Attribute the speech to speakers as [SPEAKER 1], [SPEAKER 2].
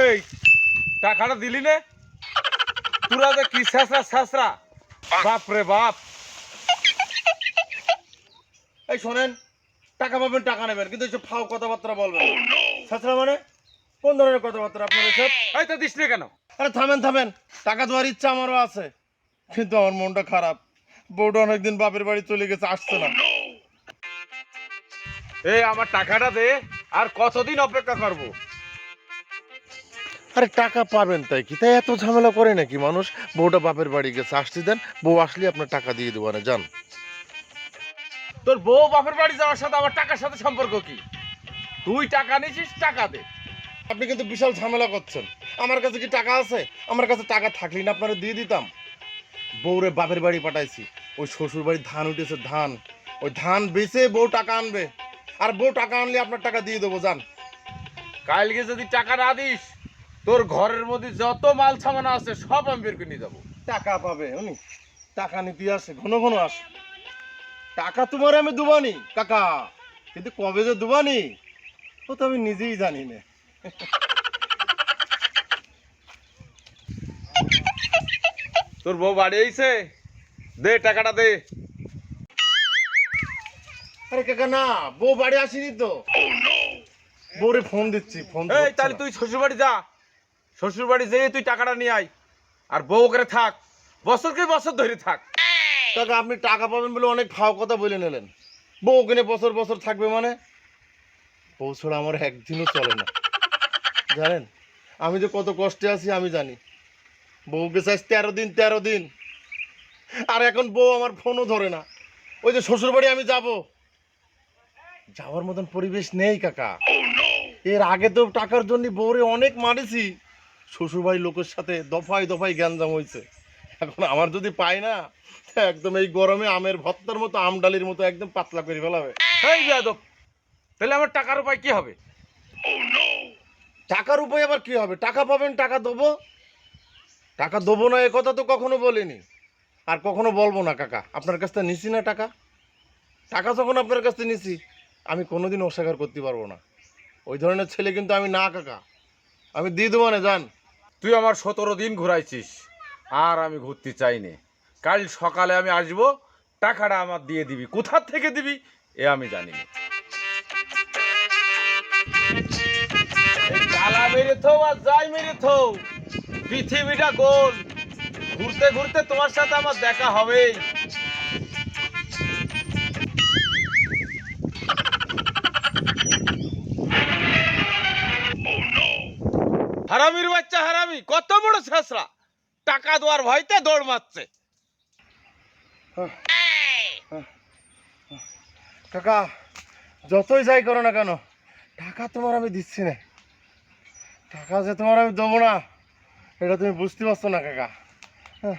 [SPEAKER 1] এই টাকাটা দিলি নে। তোরা যে কি শেষরা শেষরা? বাপ রে বাপ।
[SPEAKER 2] এই শোনেন টাকা পাবেন টাকা নেবেন কিন্তু এইসব ফাও কথাবার্তা বলবেন ছাত্রা মানে? কোন ধরনের কথাবার্তা আপনার এসব?
[SPEAKER 1] এই তো দিস কেন?
[SPEAKER 2] আরে থামেন থামেন। টাকা দেওয়ার ইচ্ছা আমারও আছে। কিন্তু আমার মনটা খারাপ। বউটা অনেকদিন বাপের বাড়ি চলে গেছে আসছে না।
[SPEAKER 1] এই আমার টাকাটা দে আর কতদিন অপেক্ষা করব?
[SPEAKER 2] আরে টাকা পাবেন তাই কি? তাই এত ঝামেলা করে নাকি মানুষ? বউটা বাপের বাড়ি গেছে আসতে দেন বউ আসলে আপনার টাকা দিয়ে দেবো না যান।
[SPEAKER 1] তোর বউ বাপের বাড়ি যাওয়ার সাথে আমার টাকার সাথে সম্পর্ক কি? তুই টাকা নিছিস টাকা দে।
[SPEAKER 2] আপনি কিন্তু বিশাল ঝামেলা করছেন। আমার কাছে কি টাকা আছে? আমার কাছে টাকা থাকলেই না আপনারা দিয়ে দিতাম। বউরে বাপের বাড়ি পাঠাইছি। ওই শ্বশুর বাড়ির ধান উঠেছে ধান। ওই ধান বেচে বউ টাকা আনবে। আর বউ টাকা আনলে আপনার টাকা দিয়ে দেবো যান।
[SPEAKER 1] কালকে যদি টাকা না দিস তোর ঘরের মধ্যে যত মাল সামানা আছে সব আমি বের করে নিয়ে যাব।
[SPEAKER 2] টাকা পাবে উনি। টাকা নিতে আসে ঘন ঘন আসে। টাকা তোমার আমি দুবানি কাকা। কিন্তু কবে যে দুবানি ও তো আমি নিজেই জানি না।
[SPEAKER 1] তোর বউ বাড়ি আইছে? দে টাকাটা দে।
[SPEAKER 2] আরে কাকা না বউ বাড়ি আসিনি তো। বউরে ফোন দিচ্ছি ফোন
[SPEAKER 1] এই তাহলে তুই শ্বশুর বাড়ি যা। শ্বশুর বাড়ি যেয়ে তুই টাকাটা নিয়ে আয়। আর বউ করে থাক। বছরকে বছর ধরে থাক।
[SPEAKER 2] কাকা, আপনি টাকা পাবেন বলে অনেক ফাও কথা বলে নিলেন। বউ কিনে বছর বছর থাকবে মানে? বউ ছাড়া আমার একদিনও চলে না। জানেন, আমি যে কত কষ্টে আছি আমি জানি। বউকে চাইছ তেরো দিন তেরো দিন। আর এখন বউ আমার ফোনও ধরে না। ওই যে শ্বশুর বাড়ি আমি যাব। যাওয়ার মতন পরিবেশ নেই, কাকা। এর আগে তো টাকার জন্য বউরে অনেক মারিছি। শ্বশুর বাড়ির লোকের সাথে দফায় দফায় গ্যাঞ্জাম হয়েছে এখন আমার যদি পাই না একদম এই গরমে আমের ভত্তার মতো আমডালির মতো একদম পাতলা করে ফেলাবে।
[SPEAKER 1] এই তাহলে আমার টাকার উপায় কি হবে?
[SPEAKER 2] টাকার উপায় আবার কি হবে? টাকা পাবেন টাকা দেবো। টাকা দেবো না এ কথা তো কখনো বলিনি। আর কখনো বলব না কাকা। আপনার কাছ থেকে নিছি না টাকা? টাকা যখন আপনার কাছ থেকে নিছি আমি কোনোদিন অস্বীকার করতে পারব না। ওই ধরনের ছেলে কিন্তু আমি না কাকা। আমি দিয়ে দেবো না যান
[SPEAKER 1] তুই আমার সতেরো দিন ঘুরাইছিস, আর আমি ঘুরতে চাইনি। কাল সকালে আমি আসব, টাকাটা আমার দিয়ে দিবি। কোথা থেকে দিবি, এ আমি জানি আর যাই পৃথিবীটা গোল। ঘুরতে ঘুরতে তোমার সাথে আমার দেখা হবেই। হারামির বাচ্চা হারামি, কত বড় ছেসরা টাকা দেওয়ার ভয়তে দৌড় মারছে।
[SPEAKER 2] কাকা, যতই যাই করো না কেন, টাকা তোমার আমি দিচ্ছি না। টাকা যে তোমার আমি দেবো না, এটা তুমি বুঝতে পারছ না, কাকা। হ্যাঁ।